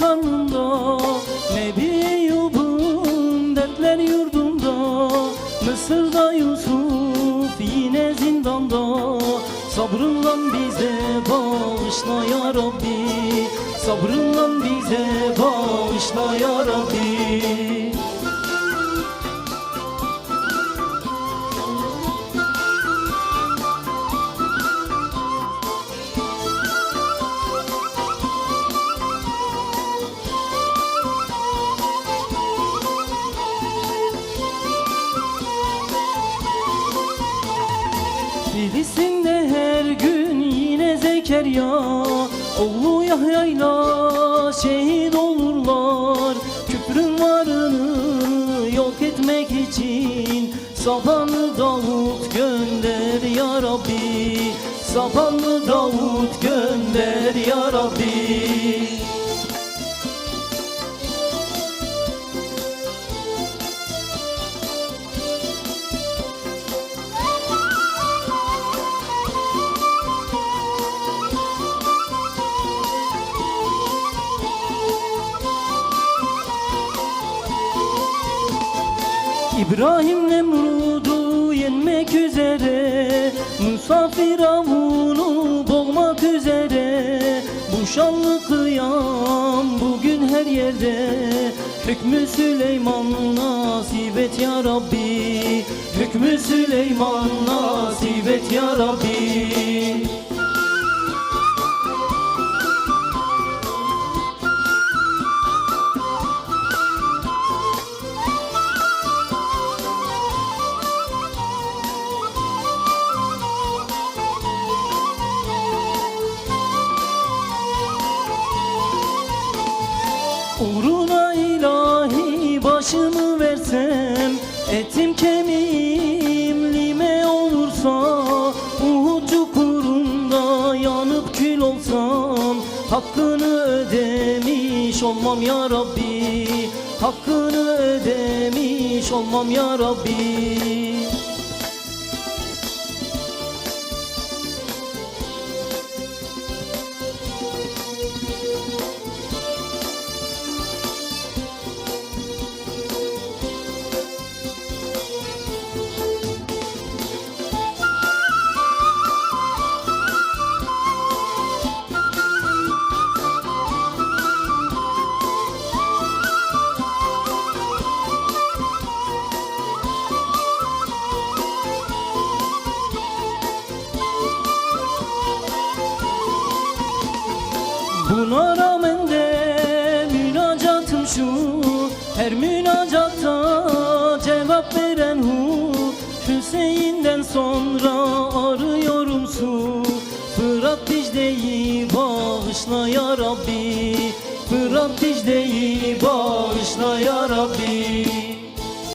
Karnında Nebi Eyyub'un dertler yurdunda Mısır'da Yusuf yine zindanda. Sabrınla bize bağışla ya Rabbi Sabrınla bize bağışla ya Filistin'de her gün yine Zekeriya. Oğlu Yahya'yla şehit olurlar. Küfrün varını yok etmek için Sapanlı Davut gönder ya Rabbi. Sapanlı Davut gönder ya Rabbi İbrahim Nemrud'u yenmek üzere Musa Firavun'u boğmak üzere. Bu şanlı kıyam bugün her yerde Hükmü Süleyman nasip et ya Rabbi. Hükmü Süleyman nasip et ya Rabbi başımı versem Etim kemiğim lime olursa Uhud çukurunda yanıp kül olsam Hakkını ödemiş olmam ya Rabbi Hakkını ödemiş olmam ya Rabbi Buna rağmen de münacatım şu Her münacatta cevap veren hu. Hüseyin'den sonra arıyorum su Fırat Dicle'yi bağışla ya Rabbi. Fırat Dicle'yi bağışla ya Rabbi